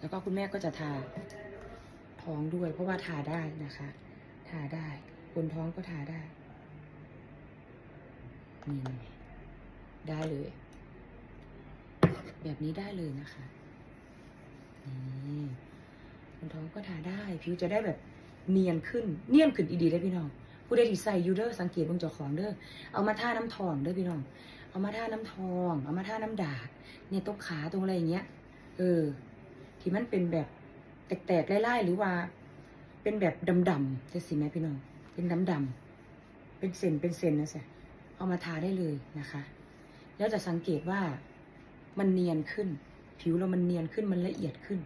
แล้วก็คุณแม่ก็จะทาท้องด้วย เพราะว่าทาได้นะคะ ทาได้คนท้องก็ทาได้นี่ได้เลย แบบนี้ได้เลยนะคะนี่คนท้องก็ทาได้ ผิวจะได้แบบเนียนขึ้น เนียนขึ้นอีดีได้พี่น้องผู้ใดที่ใส่ยูเดอร์สังเกตเบงเจ้าของเด้อเอามาท่าน้ำทองเด้อพี่น้อง เอามาท่าน้ำทอง เอามาท่าน้ำดาเนี่ยตรงขาตรงอะไรอย่างเงี้ย เออ ที่มันเป็นแบบแตกๆไล่ๆหรือว่า เป็นแบบดำๆจะสิแม่พี่น้อง เป็นดำๆเป็นเส้นเป็นเส้นนะสิเอามาทาได้เลยนะคะ แล้วจะสังเกตว่ามันเนียนขึ้น ผิวเรามันเนียนขึ้นมันละเอียดขึ้น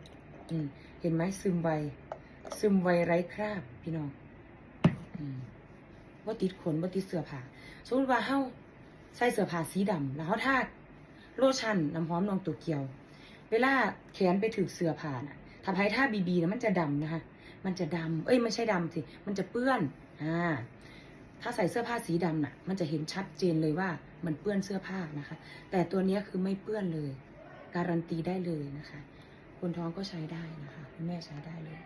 อืเห็นไหมซึมไวซึมไวไร้คราบพี่น้องว่าติดขนว่าติดเสื้อผ้าสมมติว่าเฮาใส่เสื้อผ้าสีดำแล้วเฮาทาโลชั่นน้ำหอมนองตัวเกียว เวลาแขนไปถึกเสื้อผ้าน่ะถ้าไผท่าบีบีนะมันจะดำนะคะ มันจะดำเอ้ยไม่ใช่ดำสิ มันจะเปื้อน อ่า ถ้าใส่เสื้อผ้าสีดำน่ะ มันจะเห็นชัดเจนเลยว่ามันเปื้อนเสื้อผ้านะคะ แต่ตัวนี้คือไม่เปื้อนเลย การันตีได้เลยนะคะ คนท้องก็ใช้ได้นะคะคุณแม่ใช้ได้เลย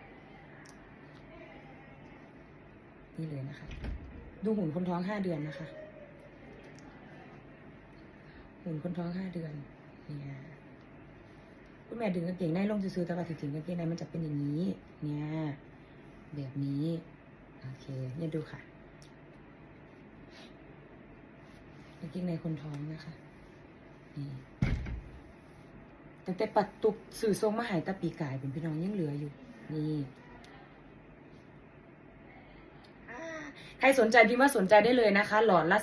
นี่เลยนะคะ ดูหุ่นคนท้องห้าเดือนนะคะ หุ่นคนท้องห้าเดือน เนี่ย คุณแม่ดึงกางเกงในลงซื้อๆแต่ว่าถึงกางเกงในมันจะเป็นอย่างนี้ เนี่ย แบบนี้ โอเค เนี่ยดูค่ะกางเกงในคนท้องนะคะ นี่ตั้งแต่ปัดตุกสื่อทรงมาหายตะปีกายเป็นพี่น้องยังเหลืออยู่ นี่อ่า ใครสนใจพี่ว่าสนใจได้เลยนะคะ หลอดละ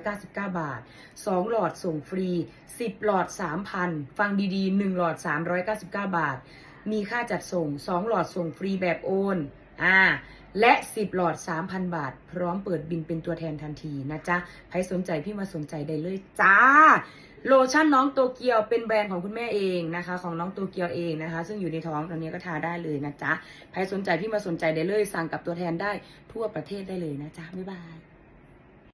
399 บาท 2 หลอดส่งฟรี 10 หลอด 3,000 ฟังดีๆ 1 หลอด 399 บาท มีค่าจัดส่ง 2 หลอดส่งฟรีแบบโอน อ่าและ10หลอด 3,000 บาท พร้อมเปิดบินเป็นตัวแทนทันทีนะจ๊ะ ใครสนใจพี่มาสนใจได้เลยจ้า โลชั่นน้องโตเกียวเป็นแบรนด์ของคุณแม่เองนะคะ ของน้องโตเกียวเองนะคะ ซึ่งอยู่ในท้องตอนนี้ก็ทาได้เลยนะจ๊ะ ใครสนใจพี่มาสนใจได้เลย สั่งกับตัวแทนได้ทั่วประเทศได้เลยนะจ๊ะ บ๊ายบาย